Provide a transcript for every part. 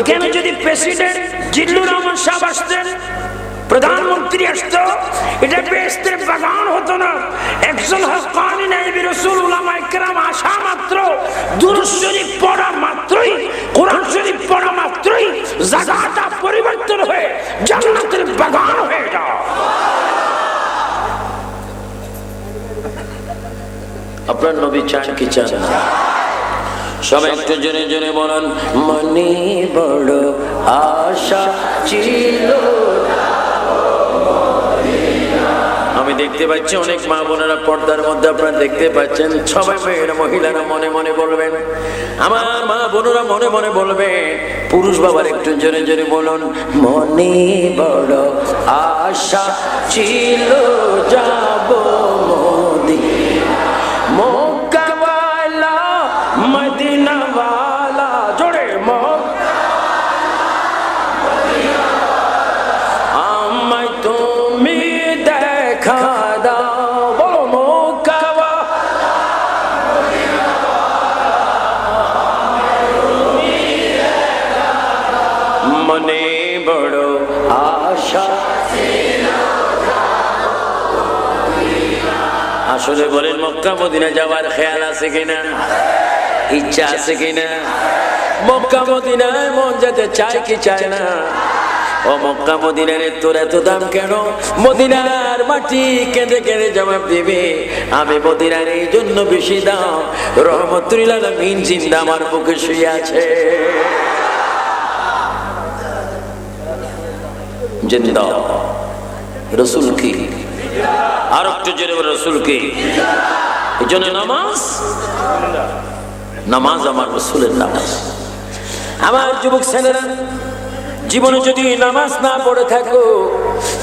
এখানে যদি প্রেসিডেন্ট জিল্লুর রহমান সাহেব আসতেন, প্রধানমন্ত্রী আসতো, এটা বেস্তের বাগান হতো না। একজন হকানি নাইবি রসুল উলামা ইকরাম আসা মাত্র, দুরূদ শরীফ পড়া মাত্রই, কোরআন শরীফ পড়া মাত্রই জায়গাটা পরিবর্তন হয়ে জান্নাতের বাগান হয়ে যাও আপনার নবী চান কি চান না? সবাই একটু জনে জনে বলেন, মনে বড় আশা ছিল আমি দেখতে পাচ্ছি অনেক মা বোনেরা পর্দার মধ্যে আপনারা দেখতে পাচ্ছেন, সবাই মেয়েরা, মহিলারা মনে মনে বলবেন, আমার মা বোনেরা মনে মনে বলবেন। পুরুষ বাবার একটু জোরে জোরে বলুন, মনে বড় আশা ছিল, যাব মোদি মক্কাওয়ালা আসলে বলেন, মক্কা, মদিনা যাওয়ার খেয়াল আছে কিনা? ইচ্ছা আছে কিনা? মক্কা, মদিনায় মন যেতে চায় কি চায় না? ও মক্কা, মদিনার তোর এত দাম কেন? মদিনার মাটি কেঁদে কেঁদে জবাব দিবে। আমি মদিনার এই জন্য বেশি দাম। রহমতুল্লাহ মিন জিন্দা আমার বুকে শুয়ে আছে। জিন্দা। রসুল কি? আর একটু জোরে বলে রসুল কি এই জন্য নামাজ? নামাজ আমার রসুলের নামাজ। আমার যুবক ছেলেরা, জীবনে যদি নামাজ না পড়ে থাকো,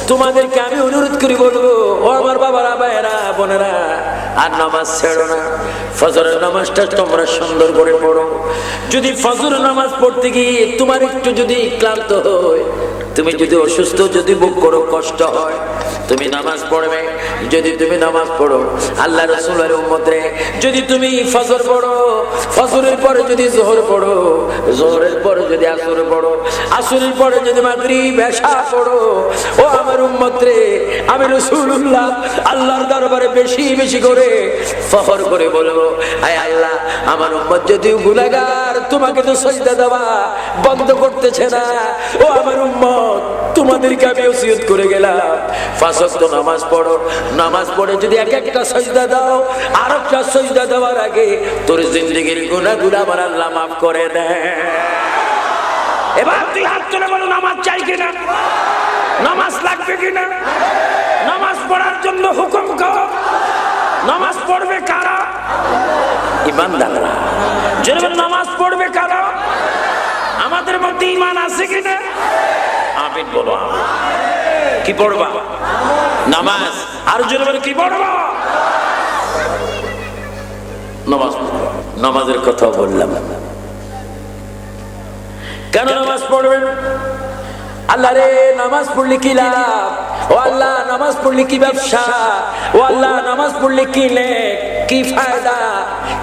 তোমাদেরকে আমি অনুরোধ করি বলব, ও আমার বাবারা, ভাইয়েরা, বোনেরা, আর নামাজ ছেড়ো না। ফজরের নামাজটা তোমরা সুন্দর করে পড়ো। যদি ফজর নামাজ পড়তে গিয়ে তোমার একটু যদি ক্লান্ত হয় তুমি যদি অসুস্থ, যদি বুক করো, কষ্ট হয়। তুমি নামাজ পড়বে। যদি তুমি নামাজ পড়ো, আল্লাহ রসুলের উম্মতে যদি তুমি ফজর পড়ো, ফজরের পরে যদি জোহর পড়ো, জোহরের পরে যদি আসর পড়ো, আসরের পরে যদি মাগরিব, এশা পড়ো, ও আমার উম্মতে, আমি রসুল্লাহ আল্লাহর দরবারে বেশি বেশি করে ফখর করে বলব, আয় আল্লাহ, আমার উম্মত যদিও গুলাগার তোমাকে তো সজদা দেওয়া বন্ধ করতেছে না। ও আমার উম্মত তোমাদেরকে আমি ওসিয়ত করে গেলাম। ফাঁসক তো নামাজ পড়ো। নামাজ পড়ে যদি এক একটা সজদা দাও আর একটা সজদা দেওয়ার আগে তোর জিন্দগির গুণাগুলো আমার আল্লাহ মাফ করে দেয় এবার তুই হাত তুলে বলো, নামাজ চাই কিনা? নামাজ লাগবে কিনা? নামাজ পড়ার জন্য হুকুম কর নামাজ পড়বে কারা? ইমানদাররা। যেরকম নামাজ পড়বে কারা? আমাদের মধ্যে ইমান আছে কিনা? আমিন বলো। কি পড়বা? নামাজ। আর যেরকম কি পড়ব? নামাজ নামাজের কথা বললাম। কেন নামাজ পড়বেন? আল্লাহ রে, নামাজ পড়লে কি লাভ? ও আল্লাহ, নামাজ পড়লে কি ব্যবসা? ও আল্লাহ, নামাজ পড়লে কি লেখ কি ফায়দা?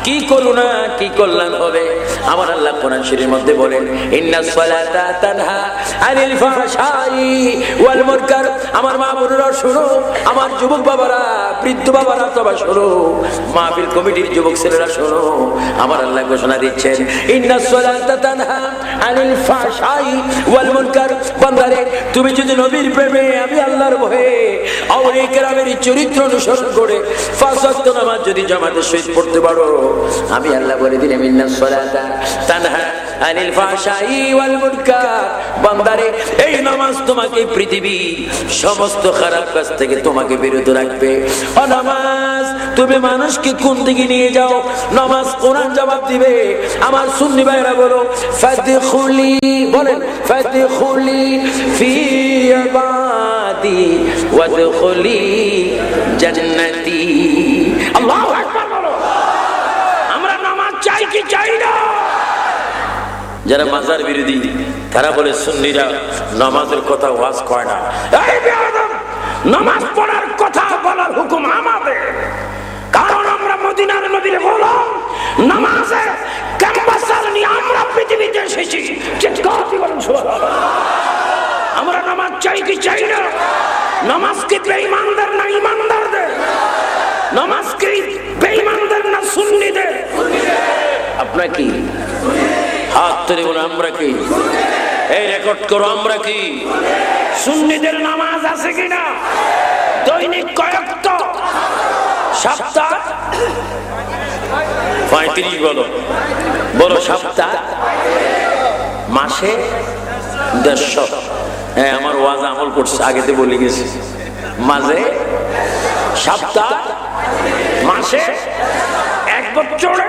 কি করুণা কি কল্যাণ হবে? আমার আল্লাহ কোরআন শরীর মধ্যে বলেন, ইন্না সালাতা তানহা আনিল ফাহশাই ওয়াল মুনকার। আমার মা বোনেরা, শোনো, আমার যুবক বাবারা, বৃদ্ধ বাবারা, সবাই শোনো, মাহফিল কমিটির যুবক ছেলেরা শোনো, আমার আল্লাহ ঘোষণা দিচ্ছেন, ইন্না সালাতা তানহা আনিল ফাহশাই ওয়াল মুনকার। বান্দারে, তুমি যদি নবীর প্রেমে, আমি আল্লাহর ভয়ে আউরে কেরামের চরিত্র অনুসরণ করে পাঁচ নামাজ যদি জামাতের সহিত পড়তে পারো আমি আল্লাহ বলে দিলাম, ইন্না সালাতা তানহা আনিল ফাহশাই ওয়াল মুনকার। বান্দারে, এই নামাজ তোমাকে পৃথিবী সমস্ত খারাপ কাজ থেকে তোমাকে বিরত রাখবে। ও নামাজ, তুমি মানুষকে কোন দিকে নিয়ে যাও। নামাজ কোরআন জবাব দিবে। আমার সুন্নি ভাইরা বলো, ফাদখুলি বলেন, ফাদখুলি ফি ইবাদি ওয়াদখুলি জান্নাতি আল্লাহু আকবার বলো আমরা নামাজ চাই না। যারা মাজার বিরোধী তারা বলে সুন্নিরা নামাজের কথা ওয়াজ করে না। নামাজ পড়ার কথা বলার হুকুম আমাদের। কারণ আমরা মদিনার নবীর গোলাম। নামাজে ক্যাম্পাসার নিয়ে আমরা পৃথিবীতে এসেছি। আমরা নামাজ চাই কি চাই না? নামাজ কি বেঈমানদের না ইমানদারদের নামাজ কি বেঈমানদের না সুন্নিদের? আপনার কি? হাত তুলে বলে, আমরা কি? এই রেকর্ড করো, আমরা কি? সুন্নিদের নামাজ আছে কিনা দৈনিক কয়েকত সপ্তাহ? পঁয়ত্রিশ বলো। বলো, সপ্তাহ? মাসে? দেড়শো। হ্যাঁ আমার ওয়াজ আমল করছে আগেতে বলে গেছি। মাঝে? সপ্তাহ? মাসে? এক বছরে?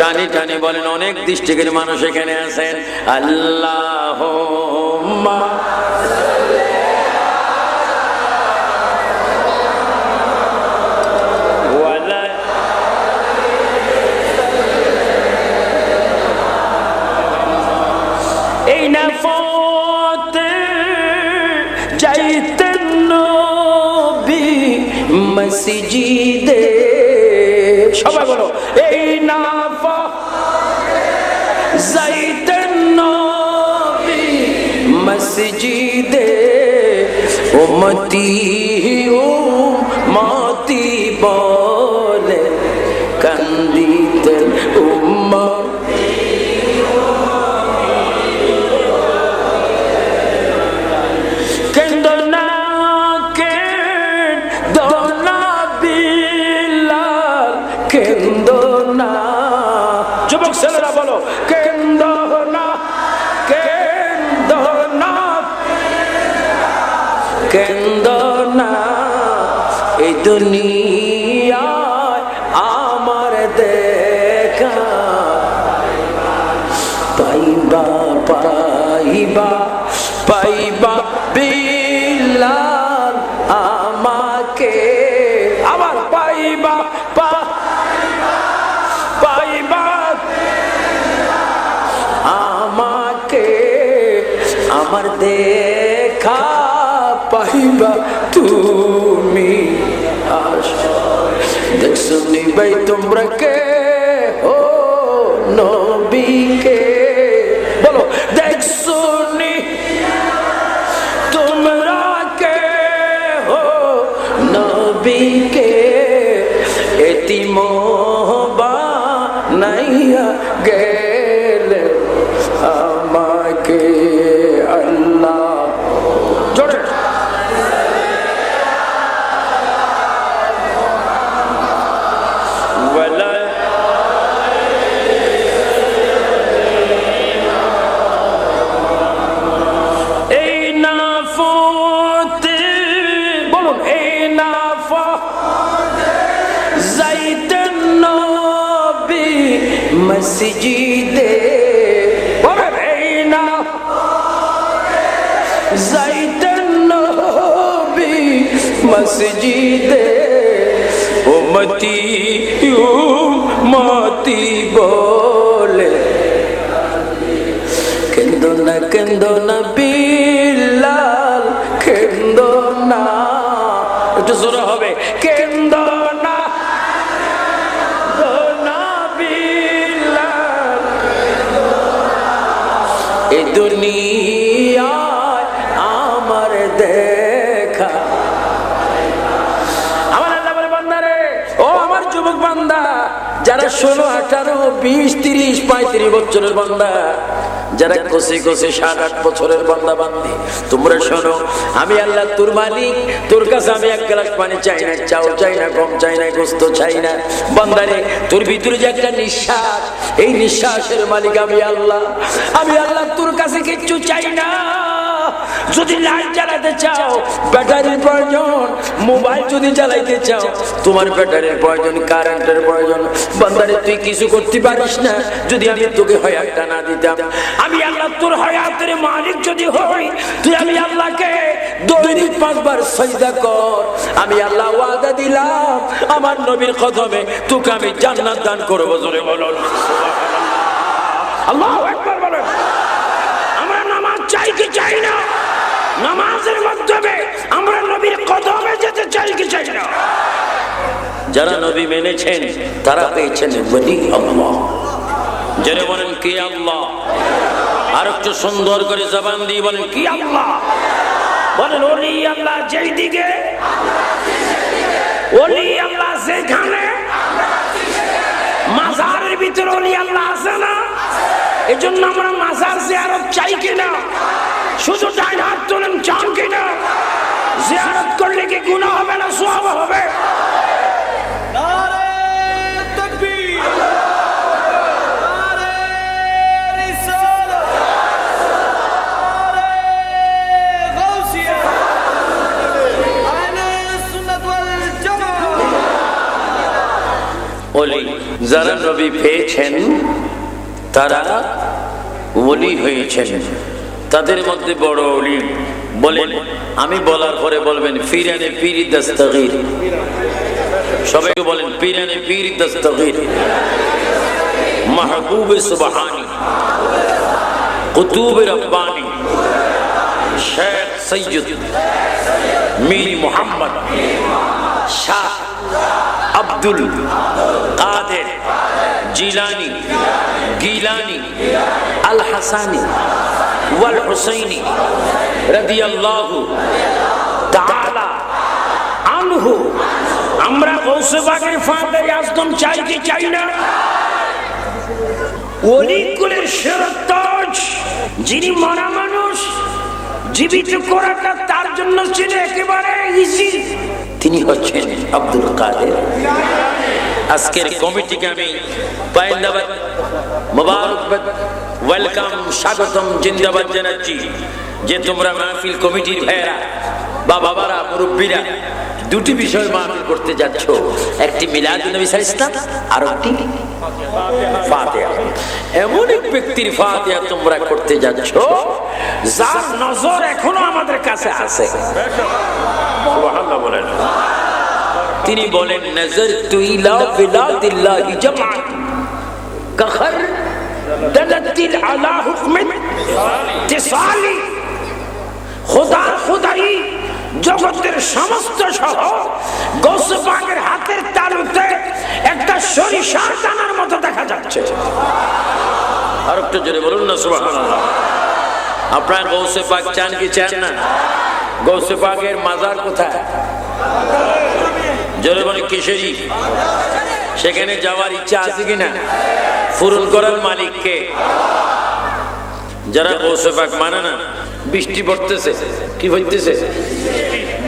টানি টানি বলেন, অনেক দৃষ্টিকের মানুষ এখানে আছেন। আল্লাহ এই না সবাই বলো, এই না মসজিদে উমতি মাতি বলে কান্দিতেন উম্মা দুনিয়ায় আমার দেখা পাইবা পাইবা পাইবা বিলাল আমাকে। আবার পাইবা পাইবা আমাকে। আমার দেখা পাইবা তুমি। দেখছ নিবাই তোমরা কে? ও নবীকে। বলো, দেখ শুনি, তোমরা কে? হো নবীকে। এতিমোবা নাইয়া গেলে মসজিদে উমতি উমতি বলে। কেন্দ্র না কেন্দ্র না বিলাল ষোলো আঠারো বিশ তিরিশ পঁয়ত্রিশ বছরের বান্দা। যারা কষে কষে সাত আট বছরের বান্দা বান্দি। তোমরা শোনো আমি আল্লাহ তোর মালিক। তোর কাছে আমি এক গ্লাস পানি চাই না চাও চাই না কম চাই না গোস্ত চাই না। বান্দারে তোর ভিতরে যে একটা নিঃশ্বাস এই নিঃশ্বাসের মালিক আমি আল্লাহ। আমি আল্লাহ তোর কাছে কিচ্ছু চাই না। যদি লাইট জ্বালাতে চাও, ব্যাটারির প্রয়োজন, মোবাইল যদি চালাইতে চাও, তোমার ব্যাটারির প্রয়োজন, কারেন্টের প্রয়োজন। বান্দারে, তুই কিছু করতে পারিস না, যদি আমি তোকে হয়াতটা না দিতাম। আমি আল্লাহ তোর হয়াতের মালিক যদি হই, তুই আমি আল্লাহকে দৈনিক পাঁচবার সজদা কর। আমি আল্লাহ ওয়াদা দিলাম, আমার নবীর কদমে তোকে আমি জান্নাত দান করব, জোরে বলুন আল্লাহ একবার বলেন। আমরা নামাজ চাই কি চাই না? কদমে যেতে চাই কি চাই না। যারা নবী মেনেছেন তারা পেয়েছেন বলি আল্লাহ। যারা বলেন কে আল্লাহ? আর একটু সুন্দর করে জবান দিয়ে বলেন কি আল্লাহ? বলেন ওলি আল্লাহ যেই দিকে ওলি আল্লাহ যেখানে মাজারের ভিতরে ওলি আল্লাহ আছে না? এই জন্য আমরা মাজার জিয়ারত চাই কিনা? শুধু ডাইন হাত তোলেন চান কিনা? জিয়ারত করলে কি গুণা হবে না সব হবে? ওলি যারা নবী পেয়েছেন তারা ওলি হয়েছেন। তাদের মধ্যে বড় ওলি বলেন, আমি বলার পরে বলবেন ফিরানে পিরি দস্তগীর। সবাইকে বলেন, পিরানে পীর দস্তগীর। মাহবুব সুবহানি, কুতুব রব্বানি, শেখ সৈয়দ মীর মোহাম্মদ, শাহ আব্দুল কাদের। জিলানি, গিলানি আল হাসানি ওয়াল হুসাইনি রাদিয়াল্লাহু তাআলা আনহু। আমরা গৌসবাগের ফাঁদে আজদম চাই কি চাই না? অলিকুলের সেরতাজ যিনি মরা মানুষ, জীবিত করাটা তার জন্য ছিল একেবারে ইজি তিনি হচ্ছেন আব্দুল কাদের। আজকের কমিটিকে আমি পায়েন্দাবাদ মোবারকবাদ ওয়েলকাম, স্বাগতম, জিন্দাবাদ জানাচ্ছি। যে তোমরা মাহফিল কমিটির ভাইয়েরা বা বাবারা, মুরব্বীরা, দুটি বিষয় মাহফিল করতে যাচ্ছ। একটি মিলাদ নবী ইসলাম আর একটি ফাতিহা। এমন এক ব্যক্তির ফাতিহা তোমরা করতে যাচ্ছ, যার নজর এখনও আমাদের কাছে আছে। সুবহানাল্লাহ বলেন। তিনি বলেন, নজর তুই লা বিলাদিল্লাহি জামাত কখর দলতিল আলা হুকমত তিসালি। খোদা খোদাই জগতের সমস্ত সহ গৌস পাকের হাতের তালুতে একটা সরিষার দানার মতো দেখা যাচ্ছে। আর একটু জোরে বলুন না, সুবহানাল্লাহ। আপনার গৌসে চান কি চান না? গৌসে পাকের মাজার কোথায়? সেখানে যাওয়ার ইচ্ছা আছে কিনা? পূরণ করার মালিককে যারা গৌসে পাক মানে না, বৃষ্টি পড়তেছে, কি হইতেছে?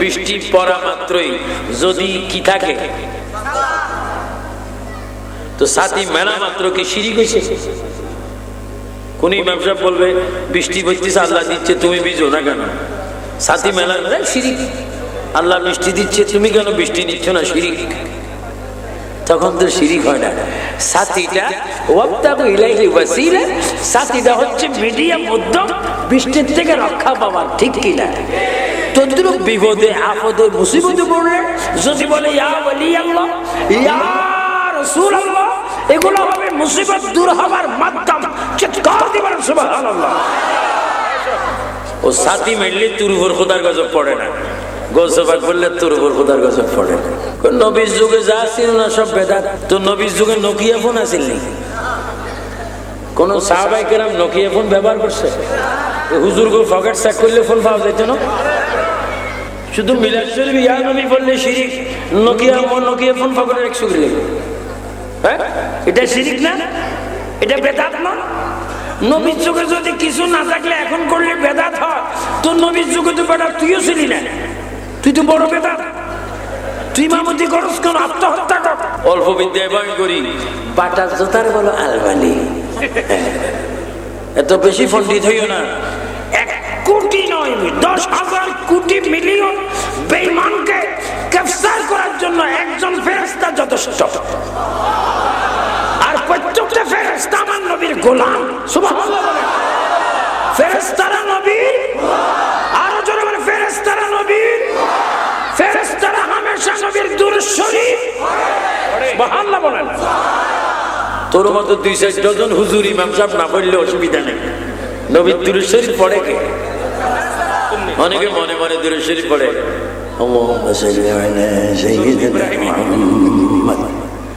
বৃষ্টি পড়া মাত্রই যদি কি থাকে। তো মেলা মাত্র বলবে, বৃষ্টি পড়তেছে আল্লাহ দিচ্ছে, তুমি বিজো না কেন? সাথী মেলা সিঁড়ি আল্লাহ বৃষ্টি দিচ্ছে, তুমি কেন বৃষ্টি নিচ্ছ না শিরিক? তখন তো শিরিক হয় না। সাথীটা ওয়াক্তাকু ইলাইহি ওয়াসিলা, সাথীটা হচ্ছে মিডিয়াম উদ্যম, বৃষ্টির থেকে রক্ষা পাওয়ার, ঠিক কিনা তদ্রুপ বিপদে, আপদে, মুসিবতে পড়লে যদি বলে, ইয়া ওলি আল্লাহ ইয়া রাসূল আল্লাহ এগুলো হবে মুসিবত দূর হবার মাধ্যম। চিৎকার দিবেন, সুবহানাল্লাহ। ও সাথী মেললে তোর উপর খোদার গজব পড়ে না। গোসবাক বললে তোর উপর খোদার পড়ে। নবীর যুগে যা সব বেদাত তো নবীর যুগে নকিয়া ফোন আছিল নাকি? কোন সাহাবাই কেরাম নকিয়া ফোন ব্যবহার করছে? হুজুর গো চেক করলে ফোন পাওয়া যেত না? শুধু মিলাদ শরীফ, ইয়া নবী বললে শিরিক নকিয়া নকিয়া ফোন ফকেটের একশো গেলে হ্যাঁ? এটা শিরিক না? এটা বেদাত না? নবীর যুগে যদি কিছু না থাকলে এখন করলে বেদাত হয়। তো নবীর যুগে তো বেদাত তুইও ছিলি না। তুই তো বড় বেদাত তুই মামতি করস কেন? আত্মহত্যা কর। অল্প বিদ্যায় আমি করি। বাটা জোতার বলো আলবালি এত বেশি পণ্ডিত হইও না। এক কোটি নয় দশ হাজার কোটি মিলিয়ন বেইমানকে ক্যাপচার করার জন্য একজন ফেরেস্তা যথেষ্ট। আর প্রত্যেকটা ফেরেস্তা আমার নবীর গোলাম। সুবহানাল্লাহ বলেন। ফেরেস্তারা নবীর? আরও জোরে বলে ফেরেস্তারা নবীর? ফেরেস্তারা হামেশা নবীর দুরুশ্বরী সুবহানাল্লাহ বলেন। তোর মতো দুই চার ডজন হুজুর ইমাম না পড়লে অসুবিধা নেই। নবীর দুরুশ্বরী পড়ে কে? অনেকে মনে মনে দুরুশ্বরী পড়ে।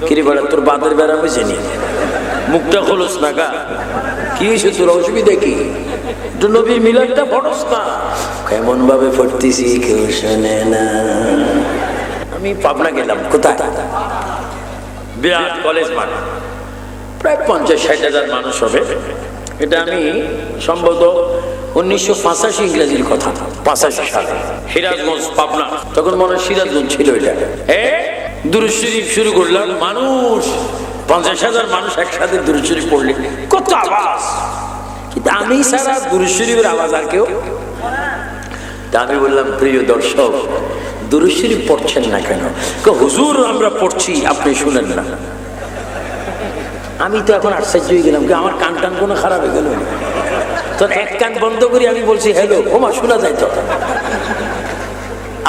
কিরে বলে, তোর বাদের বেড়া হয়েছে নি? মুখটা খোলস না গা। কি হয়েছে তোর? অসুবিধা কি? তো নবীর ভাবে পড়তেছি কেউ শোনে না। আমি পাবনা গেলাম, কোথায়? বিরাট কলেজ মাঠ প্রায় পঞ্চাশ ষাট হাজার মানুষ হবে। এটা আমি সম্ভবত উনিশশো পাঁচাশি ইংরেজির কথা। পাঁচাশি সালে। সিরাজগঞ্জ, পাবনা। তখন মনে হয় সিরাজগঞ্জ ছিল এটা। এ? দুরুশরীফ শুরু করলাম, মানুষ। পঞ্চাশ হাজার মানুষ একসাথে দুরুশরীফ পড়লে। কত আওয়াজ! আমি সারা দুরুশরীফের আওয়াজ আর কেউ? তা আমি বললাম, প্রিয় দর্শক, দুরুশরীফ পড়ছেন না কেন? হুজুর, আমরা পড়ছি, আপনি শুনেন না। আমি তো এখন আশ্চর্য হয়ে গেলাম আমার কান টান কোনো খারাপ হয়ে গেল? তোর এক কান বন্ধ করি আমি বলছি, হ্যালো ওমা শোনা যায় তো?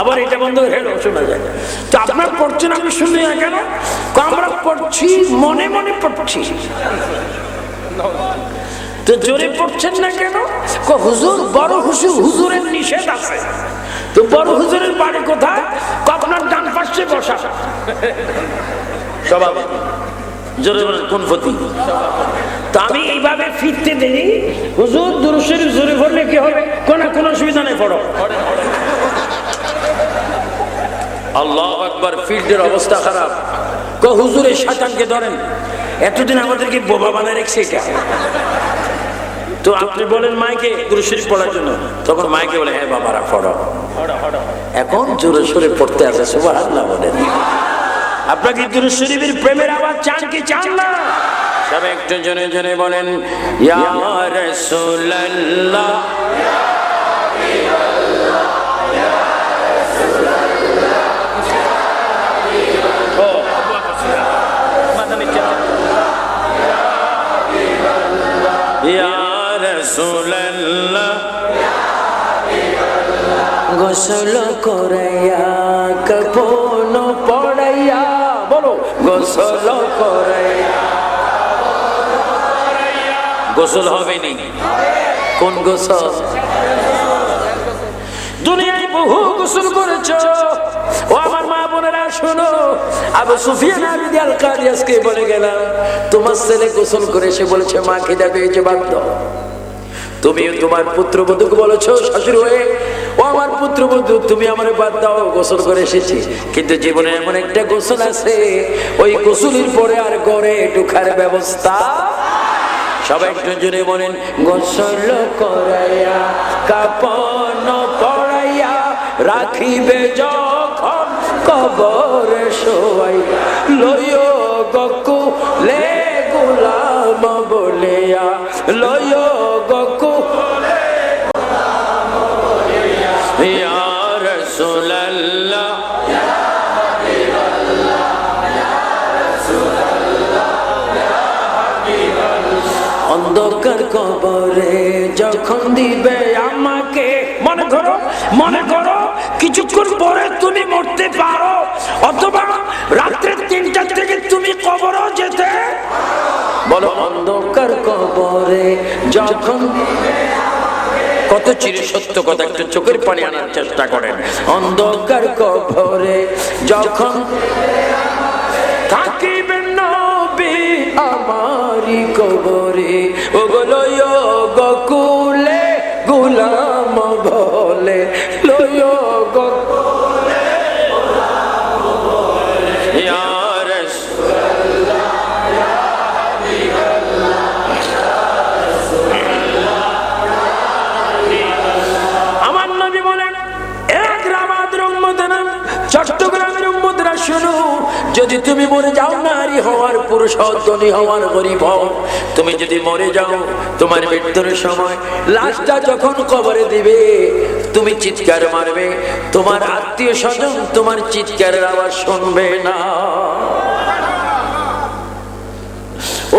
আবার এটা বন্ধ, হ্যালো, শোনা যায়। তো আপনার পড়ছেন, আমি শুনি না কেন? আমরা পড়ছি, মনে মনে পড়ছি। তো জোরে পড়ছেন না কেন? কো হুজুর বড় হুজুর হুজুরের নিষেধ আছে। তো বড় হুজুরের বাড়ি কোথায়? আপনার ডান পাশে বসা। স্বভাব জোরে বলেন কোন ফতি? তো আমি এইভাবে ফিরতে দেই। হুজুর দুরুশের জোরে পড়লে কি হবে? কোন কোনো অসুবিধা নেই পড়ো। আল্লাহ আকবার ফিল্ডের অবস্থা খারাপ। কো হুজুরের শাতানকে ধরেন। এতদিন আমাদেরকে বোবা বানায় রেখেছে এটা। তো আপনি বলেন মাইকে গুরুশরী পড়ার জন্য। তখন মাইকে বলে হ্যাঁ বাবারা, পড়ো। এখন জোরে সোরে পড়তে আসে সুবাহ আল্লাহ বলেন। আপনাকে দুরুশরীফের প্রেমের আওয়াজ চান কি চান না? সব একটু জনে জনে বলেন, ইয়া রাসূলুল্লাহ। গোসল করাইয়া কপন পড়াইয়া বলো গোসল করাইয়া। গোসল হবে নি কোন গোসল? দুনিয়ায় বহু গোসল করেছ। ও আমার মা বোনেরা শোনো আবু সুফিয়ান আবিদি আল কাদিয়াসকে বলে গেলাম তোমার ছেলে গোসল করে এসে বলেছে মা খিদা পেয়েছে বাধ্য তুমি তোমার পুত্রবধূকে বলেছ, শাশুড়ি হয়ে। ও আমার পুত্রবধূ, তুমি আমার বাদ দাও, গোসল করে এসেছি। কিন্তু জীবনে এমন একটা গোসল আছে, ওই গোসলের পরে আর গড়ে ঢুকার ব্যবস্থা। সবাই একটু জুড়ে বলেন, গোসল করাইয়া, কাপন পড়াইয়া রাখিবে যখন কবর শোয়াই লয় গকু লে গুলাম বলিয়া লয় গকু অন্ধকার কবরে যখন দিবে আমাকে, মনে করো মনে করো, কিছুক্ষণ পরে তুমি মরতে পারো, অথবা কবরও যেতে? বলো অন্ধকার কবরে যখন কত চির সত্য কথা একটু চোখের পানি আনার চেষ্টা করেন অন্ধকার কবরে যখন থাকিবেন যদি তুমি মরে যাও, নারী হওয়ার পুরুষ ধনী হওয়ার গরিব হও। তুমি যদি মরে যাও, তোমার মৃত্যুর সময় লাশটা যখন কবরে দিবে, তুমি চিৎকার মারবে, তোমার আত্মীয় স্বজন তোমার চিৎকারের আওয়াজ শুনবে না।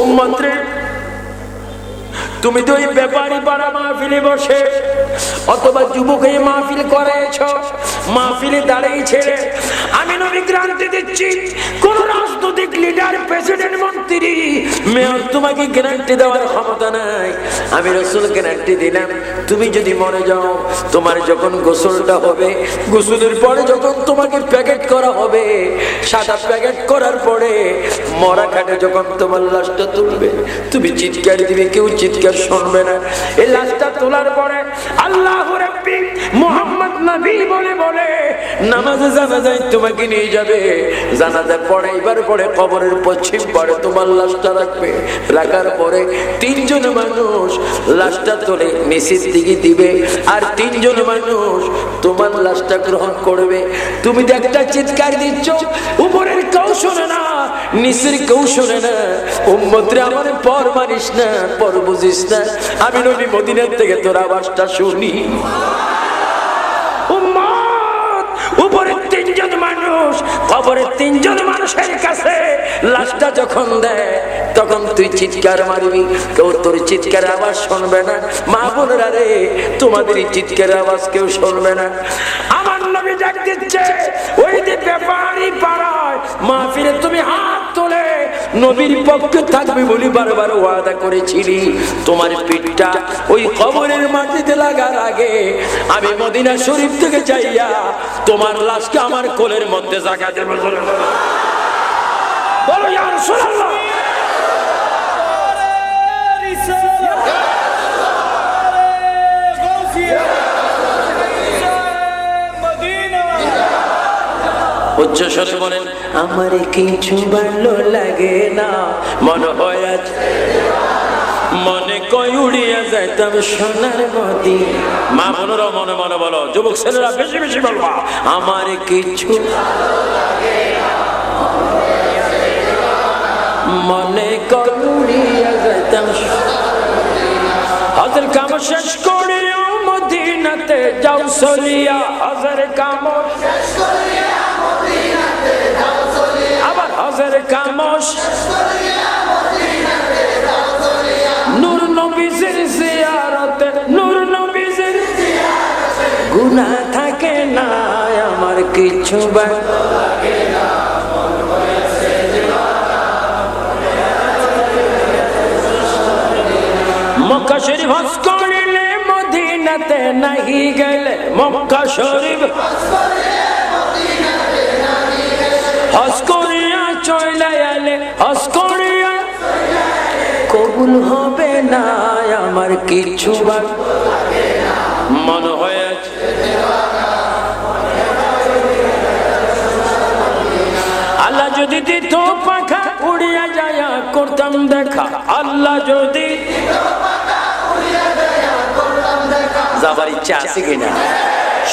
উম্মতরে তুমি তো ওই ব্যাপারী পাড়া মাহফিলে বসে, অথবা যুবক এই মাহফিল করেছ মাহফিলে দাঁড়িয়ে ছেড়ে আমি নবী গ্রান্তি দিচ্ছি। কোন রাজনৈতিক লিডার প্রেসিডেন্ট মন্ত্রী, মেয়র তোমাকে গ্যারান্টি দেওয়ার ক্ষমতা নাই। আমি রসুল গ্যারান্টি দিলাম, তুমি যদি মরে যাও, তোমার যখন গোসলটা হবে, গোসলের পরে যখন তোমাকে প্যাকেট করা হবে, সাদা প্যাকেট করার পরে মরা খাটে যখন তোমার লাশটা তুলবে, তুমি চিৎকার দিবে, কেউ চিৎকার শুনবে না। এই লাশটা তোলার পরে আল্লাহ মোহাম্মদ তোমার লাশটা গ্রহণ করবে। তুমি তো একটা চিৎকার দিচ্ছ, উপরের কেউ শোনে না, নিচের কেউ শোনে না। উম্মতরে আমার পর মানিস না, পর বুঝিস না। আমি নবী মদিনার থেকে তোর আওয়াজটা শুনি। উপরের তিনজন মানুষ কবরের তিনজন মানুষের কাছে লাশটা যখন দেয়, তখন তুই চিৎকার মারবি। কেউ তোর চিৎকার আওয়াজ শুনবে না। মা বোনেরা রে, তোমাদের চিৎকার আওয়াজ কেউ শুনবে না। আমার নবী ডাক দিচ্ছে, ওই যে ব্যাপারই পাড়ায় মাহফিলে তুমি হাত নবীর পক্ষে থাকবে বলি বারবার ওয়াদা করেছিলি। তোমার পিঠটা ওই কবরের মাটিতে লাগার আগে আমি মদিনা শরীফ থেকে যাইয়া তোমার লাশকে আমার কোলের মধ্যে জায়গা দেবো। বলো, ইয়া রাসূলুল্লাহ। উচ্চ বলেন। আমার কিছু ভালো লাগে না। মনে হয় আজ মনে কয় উড়িয়া যাইতাম সোনার মদি মা মনোরা মনে মনে বলো, যুবক ছেলেরা বেশি বেশি বলবা, আমার কিছু মনে কয় কাম শেষ করিও মদিনাতে যাও সলিয়া হাজার কাম আবার গুনাহ থাকে না, আমার কিছু মক্কা শরীফ করিলে মদিনাতে নাহি গেলে, মক্কা শরীফ করিয়া চলে হজ করিয়া কবুল হবে না, আমার কিছু মনে আল্লাহ যদি দিত পাখা উড়িয়া যায়, করতাম দেখা। আল্লাহ যদি যাবার ইচ্ছা আছে কিনা?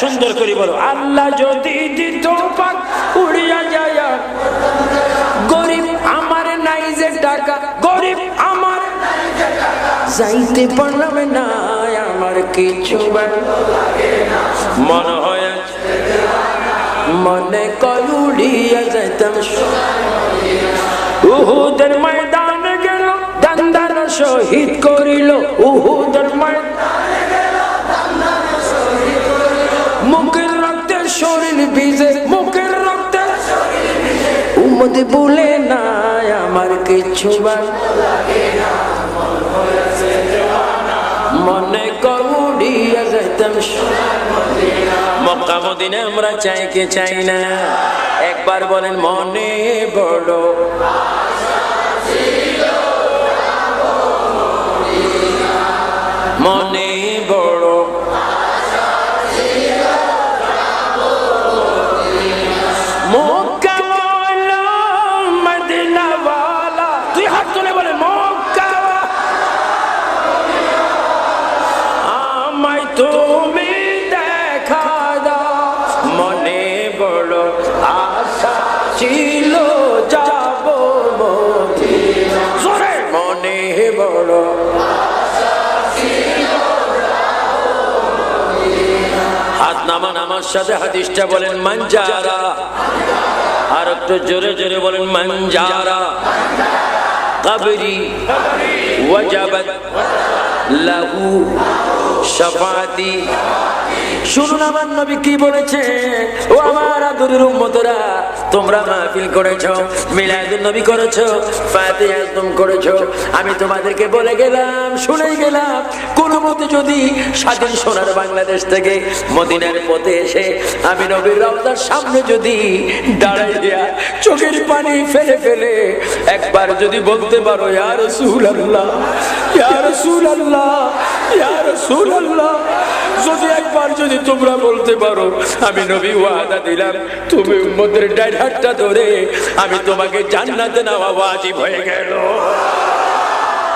সুন্দর করে বলো, আল্লাহ যদি দিত পাক উড়িয়া যায় গরিব আমার নাই যে টাকা, গরিব আমার যাইতে পারলাম না। আমার কিছু মনে হয় মনে কলুড়িয়া যাইতাম। উহুদের ময়দান গেল, দান্দার শহীদ করিল। উহুদের মুখের রক্তে শরীর ভিজে, মুখের রক্তে উমদ বলে না আমার কিছু মনে মক্কা মদিনে আমরা চাই কে চাই না? একবার বলেন মনে বড়। মনে সাথে হাদিসটা বলেন মানজারা। আর একটু জোরে জোরে বলেন মানজারা। কবরি ওয়াজাবাত লাহু শাফাতি শুনুন আমার নবী কি বলেছে? ও আমার আদরের উম্মতরা, তোমরা মাহফিল করেছ, মিলাদুন নবী করেছ ফাতিহা তুম করেছ। আমি তোমাদেরকে বলে গেলাম শুনে গেলাম, কোন মতে যদি স্বাধীন সোনার বাংলাদেশ থেকে মদিনার পথে এসে আমি নবীর রওজার সামনে যদি দাঁড়াইয়া চোখের পানি ফেলে ফেলে একবার যদি বলতে পারো, ইয়া রাসূলুল্লাহ ইয়া রাসূলুল্লাহ ইয়া রাসূলুল্লাহ, যদি একবার যদি তোমরা বলতে পারো, আমি নবী ওয়াদা দিলাম। তুমি উম্মতের ডাইর হাতটা ধরে আমি তোমাকে জান্নাতে নেওয়া ওয়াজিব হয়ে গেল।